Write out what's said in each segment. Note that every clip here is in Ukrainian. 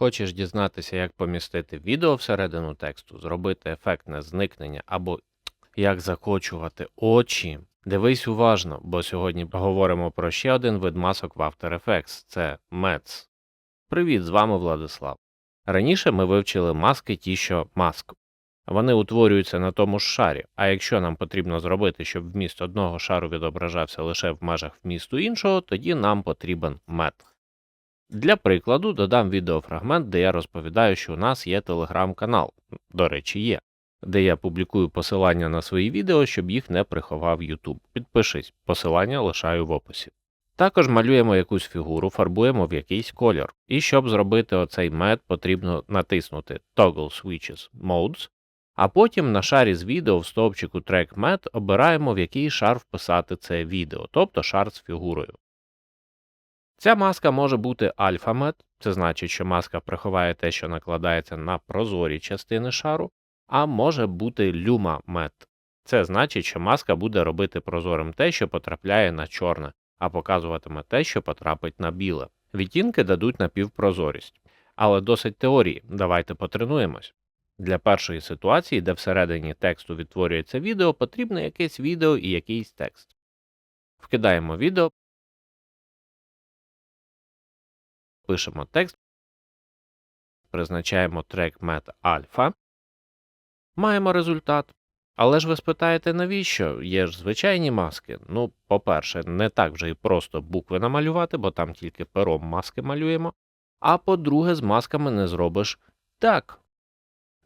Хочеш дізнатися, як помістити відео всередину тексту, зробити ефектне зникнення або як закочувати очі? Дивись уважно, бо сьогодні поговоримо про ще один вид масок в After Effects – це METS. Привіт, з вами Владислав. Раніше ми вивчили маски ті, що маск. Вони утворюються на тому ж шарі, а якщо нам потрібно зробити, щоб вміст одного шару відображався лише в межах вмісту іншого, тоді нам потрібен мет. Для прикладу додам відеофрагмент, де я розповідаю, що у нас є телеграм-канал, до речі, є, де я публікую посилання на свої відео, щоб їх не приховав YouTube. Підпишись, посилання лишаю в описі. Також малюємо якусь фігуру, фарбуємо в якийсь кольор. І щоб зробити оцей мет, потрібно натиснути Toggle Switches Modes, а потім на шарі з відео в стовпчику Track Mat обираємо, в який шар вписати це відео, тобто шар з фігурою. Ця маска може бути альфа-мет, це значить, що маска приховає те, що накладається на прозорі частини шару, а може бути люма-мет. Це значить, що маска буде робити прозорим те, що потрапляє на чорне, а показуватиме те, що потрапить на біле. Відтінки дадуть напівпрозорість. Але досить теорії, давайте потренуємось. Для першої ситуації, де всередині тексту відтворюється відео, потрібно якесь відео і якийсь текст. Вкидаємо відео, пишемо текст, призначаємо трек Met Alpha, маємо результат. Але ж ви спитаєте, навіщо? Є ж звичайні маски. Ну, по-перше, не так вже і просто букви намалювати, бо там тільки пером маски малюємо. А по-друге, з масками не зробиш так.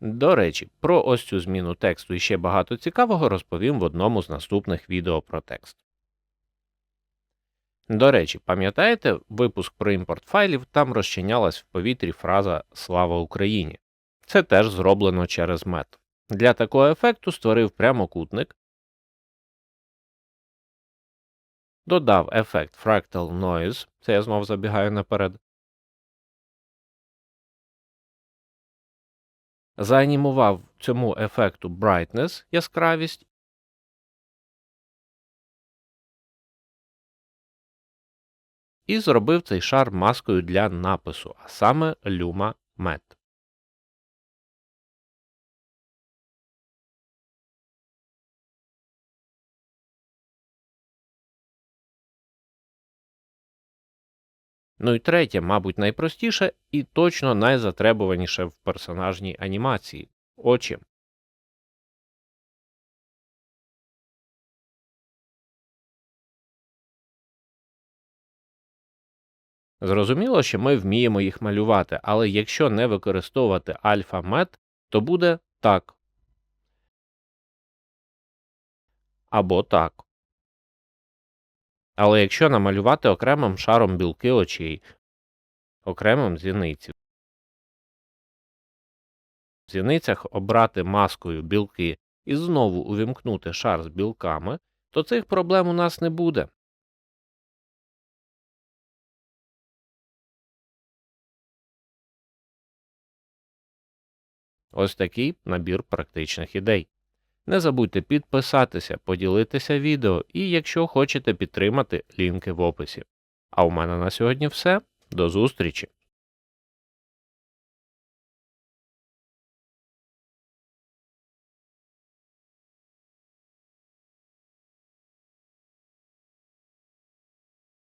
До речі, про ось цю зміну тексту і ще багато цікавого розповім в одному з наступних відео про текст. До речі, пам'ятаєте випуск про імпорт файлів, там розчинялась в повітрі фраза Слава Україні. Це теж зроблено через мет. Для такого ефекту створив прямокутник, додав ефект Fractal Noise, це я знов забігаю наперед, заанімував цьому ефекту Brightness яскравість і зробив цей шар маскою для напису, а саме Luma Matte. Ну і третє, мабуть, найпростіше і точно найзатребуваніше в персонажній анімації очі. Зрозуміло, що ми вміємо їх малювати, але якщо не використовувати альфа-мет, то буде так. Або так. Але якщо намалювати окремим шаром білки очей, окремим зіниці, в зіницях обрати маскою білки і знову увімкнути шар з білками, то цих проблем у нас не буде. Ось такий набір практичних ідей. Не забудьте підписатися, поділитися відео і, якщо хочете підтримати, лінки в описі. А у мене на сьогодні все. До зустрічі!